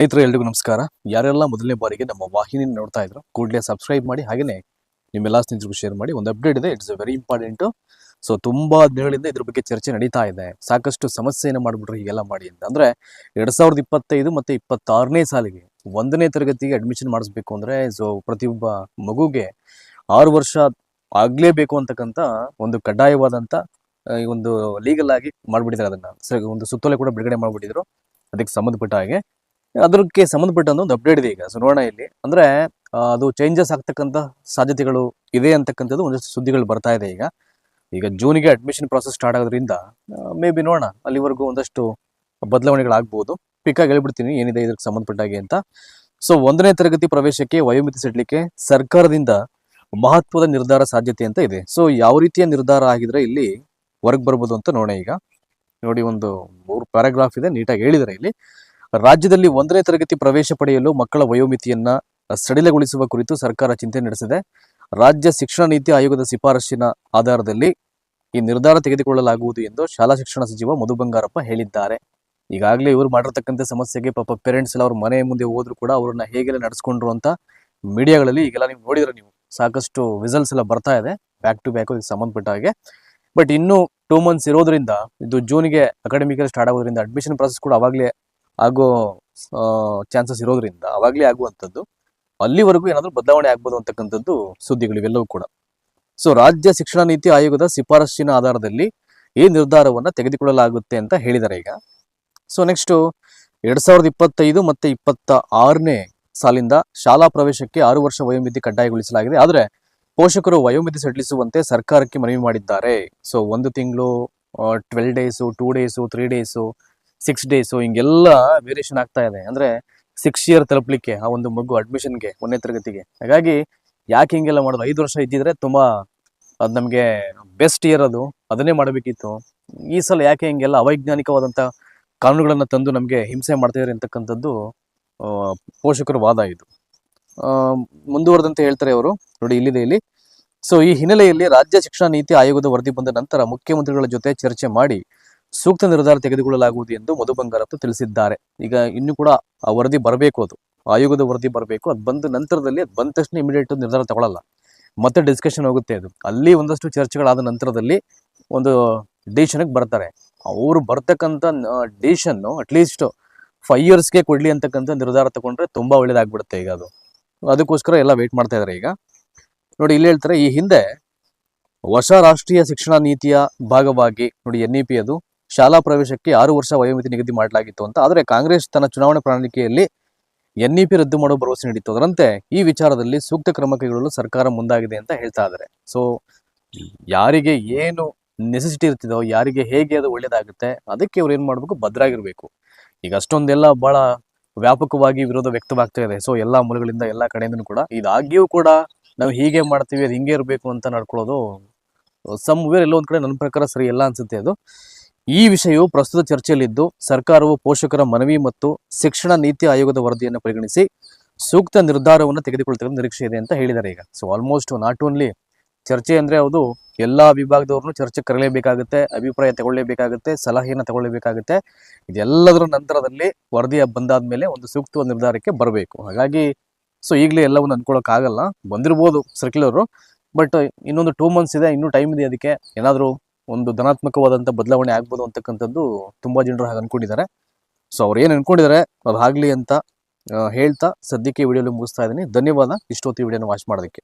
ಸ್ನೇಹಿತರೆ ಎಲ್ರಿಗೂ ನಮಸ್ಕಾರ. ಯಾರೆಲ್ಲ ಮೊದಲನೇ ಬಾರಿಗೆ ನಮ್ಮ ವಾಹಿನಿ ನೋಡ್ತಾ ಇದ್ರು ಕೂಡಲೇ ಸಬ್ಸ್ಕ್ರೈಬ್ ಮಾಡಿ ಹಾಗೆಯೇ ನಿಮ್ಮೆಲ್ಲ ಸ್ನೇಹಿತರಿಗೂ ಶೇರ್ ಮಾಡಿ ಒಂದು ಅಪ್ಡೇಟ್ ಇದೆ. ಇಟ್ಸ್ ವೆರಿ ಇಂಪಾರ್ಟೆಂಟ್ ಸೊ ತುಂಬಾ ದಿನಗಳಿಂದ ಇದ್ರ ಬಗ್ಗೆ ಚರ್ಚೆ ನಡೀತಾ ಇದೆ. ಸಾಕಷ್ಟು ಸಮಸ್ಯೆಯನ್ನು ಮಾಡ್ಬಿಟ್ರೆ ಹೀಗೆಲ್ಲ ಮಾಡಿ ಅಂತ. ಅಂದ್ರೆ ಎರಡ್ ಸಾವಿರದ ಇಪ್ಪತ್ತೈದು ಮತ್ತೆ ಇಪ್ಪತ್ತಾರನೇ ಸಾಲಿಗೆ ಒಂದನೇ ತರಗತಿಗೆ ಅಡ್ಮಿಷನ್ ಮಾಡಿಸ್ಬೇಕು ಅಂದ್ರೆ ಸೊ ಪ್ರತಿಯೊಬ್ಬ ಮಗುಗೆ ಆರು ವರ್ಷ ಆಗ್ಲೇಬೇಕು ಅಂತಕ್ಕಂಥ ಒಂದು ಕಡ್ಡಾಯವಾದಂತ ಒಂದು ಲೀಗಲ್ ಆಗಿ ಮಾಡ್ಬಿಟ್ಟಿದ್ದಾರೆ ಅದನ್ನ. ಸರಿ, ಒಂದು ಸುತ್ತೋಲೆ ಕೂಡ ಬಿಡುಗಡೆ ಮಾಡ್ಬಿಟ್ಟಿದ್ರು. ಅದಕ್ಕೆ ಸಂಬಂಧಪಟ್ಟ ಹಾಗೆ ಅದಕ್ಕೆ ಸಂಬಂಧಪಟ್ಟಂತ ಒಂದು ಅಪ್ಡೇಟ್ ಇದೆ ಈಗ. ಸೊ ನೋಡೋಣ ಇಲ್ಲಿ. ಅಂದ್ರೆ ಅದು ಚೇಂಜಸ್ ಆಗ್ತಕ್ಕಂಥ ಸಾಧ್ಯತೆಗಳು ಇದೆ ಅಂತಕ್ಕಂಥದ್ದು ಒಂದಷ್ಟು ಸುದ್ದಿಗಳು ಬರ್ತಾ ಇದೆ ಈಗ. ಈಗ ಜೂನಿಗೆ ಅಡ್ಮಿಷನ್ ಪ್ರಾಸೆಸ್ ಸ್ಟಾರ್ಟ್ ಆಗೋದ್ರಿಂದ ಮೇ ಬಿ ನೋಡೋಣ. ಅಲ್ಲಿವರೆಗೂ ಒಂದಷ್ಟು ಬದಲಾವಣೆಗಳಾಗ್ಬೋದು. ಪಿಕ್ಕಾಗಿ ಹೇಳ್ಬಿಡ್ತೀನಿ ಏನಿದೆ ಇದಕ್ಕೆ ಸಂಬಂಧಪಟ್ಟ ಹಾಗೆ ಅಂತ. ಸೊ ಒಂದನೇ ತರಗತಿ ಪ್ರವೇಶಕ್ಕೆ ವಯೋಮಿತಿ ಸಿಡ್ಲಿಕ್ಕೆ ಸರ್ಕಾರದಿಂದ ಮಹತ್ವದ ನಿರ್ಧಾರ ಸಾಧ್ಯತೆ ಅಂತ ಇದೆ. ಸೊ ಯಾವ ರೀತಿಯ ನಿರ್ಧಾರ ಆಗಿದ್ರೆ ಇಲ್ಲಿ ಹೊರಗೆ ಬರ್ಬೋದು ಅಂತ ನೋಡೋಣ ಈಗ. ನೋಡಿ, ಒಂದು ಮೂರು ಪ್ಯಾರಾಗ್ರಾಫ್ ಇದೆ, ನೀಟಾಗಿ ಹೇಳಿದರೆ ಇಲ್ಲಿ. ರಾಜ್ಯದಲ್ಲಿ ಒಂದನೇ ತರಗತಿ ಪ್ರವೇಶ ಪಡೆಯಲು ಮಕ್ಕಳ ವಯೋಮಿತಿಯನ್ನ ಸಡಿಲಗೊಳಿಸುವ ಕುರಿತು ಸರ್ಕಾರ ಚಿಂತೆ ನಡೆಸಿದೆ. ರಾಜ್ಯ ಶಿಕ್ಷಣ ನೀತಿ ಆಯೋಗದ ಶಿಫಾರಸ್ಸಿನ ಆಧಾರದಲ್ಲಿ ಈ ನಿರ್ಧಾರ ತೆಗೆದುಕೊಳ್ಳಲಾಗುವುದು ಎಂದು ಶಾಲಾ ಶಿಕ್ಷಣ ಸಚಿವ ಮಧು ಬಂಗಾರಪ್ಪ ಹೇಳಿದ್ದಾರೆ. ಈಗಾಗಲೇ ಇವರು ಮಾಡಿರ್ತಕ್ಕಂಥ ಸಮಸ್ಯೆಗೆ ಪಾಪ ಪೇರೆಂಟ್ಸ್ ಎಲ್ಲ ಅವ್ರ ಮನೆ ಮುಂದೆ ಹೋದ್ರು ಕೂಡ ಅವ್ರನ್ನ ಹೇಗೆಲ್ಲ ನಡೆಸ್ಕೊಂಡ್ರು ಅಂತ ಮೀಡಿಯಾಗಳಲ್ಲಿ ಈಗೆಲ್ಲ ನೀವು ನೋಡಿದ್ರೆ ನೀವು ಸಾಕಷ್ಟು ವಿಸಲ್ಸ್ ಎಲ್ಲ ಬರ್ತಾ ಇದೆ ಬ್ಯಾಕ್ ಟು ಬ್ಯಾಕ್ ಸಂಬಂಧಪಟ್ಟ ಹಾಗೆ. ಬಟ್ ಇನ್ನು ಟೂ ಮಂತ್ಸ್ ಇರೋದ್ರಿಂದ, ಇದು ಜೂನ್ಗೆ ಅಕಾಡೆಮಿಕಲ್ ಸ್ಟಾರ್ಟ್ ಆಗೋದ್ರಿಂದ ಅಡ್ಮಿಷನ್ ಪ್ರಾಸೆಸ್ ಕೂಡ ಅವಾಗಲೇ ಆಗೋ ಚಾನ್ಸಸ್ ಇರೋದ್ರಿಂದ ಅವಾಗಲೇ ಆಗುವಂಥದ್ದು, ಅಲ್ಲಿವರೆಗೂ ಏನಾದರೂ ಬದಲಾವಣೆ ಆಗ್ಬೋದು ಅಂತಕ್ಕಂಥದ್ದು ಸುದ್ದಿಗಳು ಇವೆಲ್ಲವೂ ಕೂಡ. ಸೊ ರಾಜ್ಯ ಶಿಕ್ಷಣ ನೀತಿ ಆಯೋಗದ ಶಿಫಾರಸ್ಸಿನ ಆಧಾರದಲ್ಲಿ ಈ ನಿರ್ಧಾರವನ್ನ ತೆಗೆದುಕೊಳ್ಳಲಾಗುತ್ತೆ ಅಂತ ಹೇಳಿದ್ದಾರೆ ಈಗ. ಸೊ ನೆಕ್ಸ್ಟು ಎರಡ್ ಸಾವಿರದ ಇಪ್ಪತ್ತೈದು ಮತ್ತೆ ಇಪ್ಪತ್ತ ಆರನೇ ಸಾಲಿಂದ ಶಾಲಾ ಪ್ರವೇಶಕ್ಕೆ ಆರು ವರ್ಷ ವಯೋಮಿತಿ ಕಡ್ಡಾಯಗೊಳಿಸಲಾಗಿದೆ. ಆದರೆ, ಪೋಷಕರು ವಯೋಮಿತಿ ಸಡಿಲಿಸುವಂತೆ ಸರ್ಕಾರಕ್ಕೆ ಮನವಿ ಮಾಡಿದ್ದಾರೆ. ಸೊ ಒಂದು ತಿಂಗಳು twelve days two days three days six days ಹಿಂಗೆಲ್ಲ ವೇರಿಯೇಷನ್ ಆಗ್ತಾ ಇದೆ. ಅಂದ್ರೆ ಸಿಕ್ಸ್ ಇಯರ್ ತಲುಪಲಿಕ್ಕೆ ಆ ಒಂದು ಮಗು ಅಡ್ಮಿಷನ್ಗೆ ಒಂದನೇ ತರಗತಿಗೆ. ಹಾಗಾಗಿ ಯಾಕೆ ಹಿಂಗೆಲ್ಲ ಮಾಡೋದು? ಐದು ವರ್ಷ ಇದ್ದಿದ್ರೆ ತುಂಬಾ ಅದು ನಮಗೆ ಬೆಸ್ಟ್ ಇಯರ್ ಅದು. ಅದನ್ನೇ ಮಾಡಬೇಕಿತ್ತು. ಈ ಸಲ ಯಾಕೆ ಹಿಂಗೆಲ್ಲ ಅವೈಜ್ಞಾನಿಕವಾದಂಥ ಕಾನೂನುಗಳನ್ನು ತಂದು ನಮಗೆ ಹಿಂಸೆ ಮಾಡ್ತಿದ್ದಾರೆ ಅಂತಕ್ಕಂಥದ್ದು ಪೋಷಕರ ವಾದ ಇದು. ಮುಂದುವರೆದಂತೆ ಹೇಳ್ತಾರೆ ಅವರು. ನೋಡಿ, ಇಲ್ಲಿದೆ ಇಲ್ಲಿ. ಸೊ ಈ ಹಿನ್ನೆಲೆಯಲ್ಲಿ ರಾಜ್ಯ ಶಿಕ್ಷಣ ನೀತಿ ಆಯೋಗದ ವರದಿ ಬಂದ ನಂತರ ಮುಖ್ಯಮಂತ್ರಿಗಳ ಜೊತೆ ಚರ್ಚೆ ಮಾಡಿ ಸೂಕ್ತ ನಿರ್ಧಾರ ತೆಗೆದುಕೊಳ್ಳಲಾಗುವುದು ಎಂದು ಮಧು ಬಂಗಾರಪ್ಪ ತಿಳಿಸಿದ್ದಾರೆ. ಈಗ ಇನ್ನು ಕೂಡ ಆ ವರದಿ ಬರಬೇಕು ಅದು. ಆಯೋಗದ ವರದಿ ಬರಬೇಕು. ಅದು ಬಂದ ನಂತರದಲ್ಲಿ ಅದು ಬಂದ ತಕ್ಷಣ ಇಮಿಡಿಯೇಟ್ ನಿರ್ಧಾರ ತಗೊಳ್ಳಲ್ಲ ಮತ್ತೆ ಡಿಸ್ಕಷನ್ ಹೋಗುತ್ತೆ ಅದು. ಅಲ್ಲಿ ಒಂದಷ್ಟು ಚರ್ಚೆಗಳಾದ ನಂತರದಲ್ಲಿ ಒಂದು ಡಿಸಿಷನ್ಗೆ ಬರ್ತಾರೆ. ಅವರು ಬರ್ತಕ್ಕಂಥ ಡಿಸಿಷನ್ ಅಟ್ಲೀಸ್ಟ್ ಫೈವ್ ಇಯರ್ಸ್ಗೆ ಕೊಡ್ಲಿ ಅಂತಕ್ಕಂಥ ನಿರ್ಧಾರ ತಗೊಂಡ್ರೆ ತುಂಬಾ ಒಳ್ಳೇದಾಗ್ಬಿಡುತ್ತೆ ಈಗ ಅದು. ಅದಕ್ಕೋಸ್ಕರ ಎಲ್ಲ ವೇಟ್ ಮಾಡ್ತಾ ಇದ್ದಾರೆ ಈಗ. ನೋಡಿ, ಇಲ್ಲಿ ಹೇಳ್ತಾರೆ, ಈ ಹಿಂದೆ ಹೊಸ ರಾಷ್ಟ್ರೀಯ ಶಿಕ್ಷಣ ನೀತಿಯ ಭಾಗವಾಗಿ, ನೋಡಿ ಎನ್ ಇ ಪಿ ಅದು ಶಾಲಾ ಪ್ರವೇಶಕ್ಕೆ ಆರು ವರ್ಷ ವಯೋಮಿತಿ ನಿಗದಿ ಮಾಡಲಾಗಿತ್ತು ಅಂತ. ಆದರೆ ಕಾಂಗ್ರೆಸ್ ತನ್ನ ಚುನಾವಣಾ ಪ್ರಣಾಳಿಕೆಯಲ್ಲಿ ಎನ್ ಇ ಪಿ ರದ್ದು ಮಾಡುವ ಭರವಸೆ ನೀಡಿತ್ತು. ಅದರಂತೆ ಈ ವಿಚಾರದಲ್ಲಿ ಸೂಕ್ತ ಕ್ರಮ ಕೈಗೊಳ್ಳಲು ಸರ್ಕಾರ ಮುಂದಾಗಿದೆ ಅಂತ ಹೇಳ್ತಾ ಇದ್ದಾರೆ. ಸೊ ಯಾರಿಗೆ ಏನು ನೆಸೆಸಿಟಿ ಇರ್ತಿದೋ ಯಾರಿಗೆ ಹೇಗೆ ಅದು ಒಳ್ಳೇದಾಗುತ್ತೆ ಅದಕ್ಕೆ ಅವ್ರು ಏನ್ ಮಾಡ್ಬೇಕು? ಭದ್ರಾಗಿರ್ಬೇಕು. ಈಗ ಅಷ್ಟೊಂದೆಲ್ಲ ಬಹಳ ವ್ಯಾಪಕವಾಗಿ ವಿರೋಧ ವ್ಯಕ್ತವಾಗ್ತಾ ಇದೆ. ಸೊ ಎಲ್ಲಾ ಮೂಲಗಳಿಂದ ಎಲ್ಲಾ ಕಡೆಯಿಂದನೂ ಕೂಡ. ಇದಾಗಿಯೂ ಕೂಡ ನಾವು ಹೀಗೆ ಮಾಡ್ತೀವಿ, ಅದು ಹಿಂಗೆ ಇರಬೇಕು ಅಂತ ನಡ್ಕೊಳ್ಳೋದು ಸಮ್ ಎಲ್ಲೋ ಒಂದ್ ಕಡೆ ನನ್ನ ಪ್ರಕಾರ ಸರಿ ಎಲ್ಲ ಅನ್ಸುತ್ತೆ ಅದು. ಈ ವಿಷಯವು ಪ್ರಸ್ತುತ ಚರ್ಚೆಯಲ್ಲಿದ್ದು, ಸರ್ಕಾರವು ಪೋಷಕರ ಮನವಿ ಮತ್ತು ಶಿಕ್ಷಣ ನೀತಿ ಆಯೋಗದ ವರದಿಯನ್ನು ಪರಿಗಣಿಸಿ ಸೂಕ್ತ ನಿರ್ಧಾರವನ್ನು ತೆಗೆದುಕೊಳ್ತಕ್ಕಂಥ ನಿರೀಕ್ಷೆ ಇದೆ ಅಂತ ಹೇಳಿದ್ದಾರೆ ಈಗ. ಸೊ ಆಲ್ಮೋಸ್ಟ್ ನಾಟ್ ಓನ್ಲಿ ಚರ್ಚೆ ಅಂದರೆ ಅದು ಎಲ್ಲ ವಿಭಾಗದವ್ರನ್ನು ಚರ್ಚೆ ಕರೆಯಲೇಬೇಕಾಗುತ್ತೆ, ಅಭಿಪ್ರಾಯ ತಗೊಳ್ಳೇಬೇಕಾಗುತ್ತೆ ಸಲಹೆಯನ್ನು ತಗೊಳ್ಳೇಬೇಕಾಗುತ್ತೆ ಇದೆಲ್ಲದರ ನಂತರದಲ್ಲಿ ವರದಿಯ ಬಂದಾದ ಮೇಲೆ ಒಂದು ಸೂಕ್ತ ನಿರ್ಧಾರಕ್ಕೆ ಬರಬೇಕು. ಹಾಗಾಗಿ ಸೊ ಈಗಲೇ ಎಲ್ಲವನ್ನು ಅಂದ್ಕೊಳ್ಳೋಕ್ಕಾಗಲ್ಲ. ಬಂದಿರ್ಬೋದು ಸರ್ಕ್ಯುಲರು ಬಟ್ ಇನ್ನೊಂದು ಟೂ ಮಂತ್ಸ್ ಇದೆ, ಇನ್ನೂ ಟೈಮ್ ಇದೆ ಅದಕ್ಕೆ. ಏನಾದರೂ ಒಂದು ಧನಾತ್ಮಕವಾದಂಥ ಬದಲಾವಣೆ ಆಗ್ಬೋದು ಅಂತಕ್ಕಂಥದ್ದು ತುಂಬಾ ಜನರು ಹಾಗೆ ಅನ್ಕೊಂಡಿದ್ದಾರೆ. ಸೊ ಅವ್ರು ಏನು ಅನ್ಕೊಂಡಿದ್ದಾರೆ ಅದು ಅಂತ ಹೇಳ್ತಾ ಸದ್ಯಕ್ಕೆ ವಿಡಿಯೋಲಿ ಮುಗಿಸ್ತಾ ಇದ್ದೀನಿ. ಧನ್ಯವಾದ. ಇಷ್ಟೊತ್ತು ವಿಡಿಯೋನ ವಾಚ್ ಮಾಡೋದಕ್ಕೆ.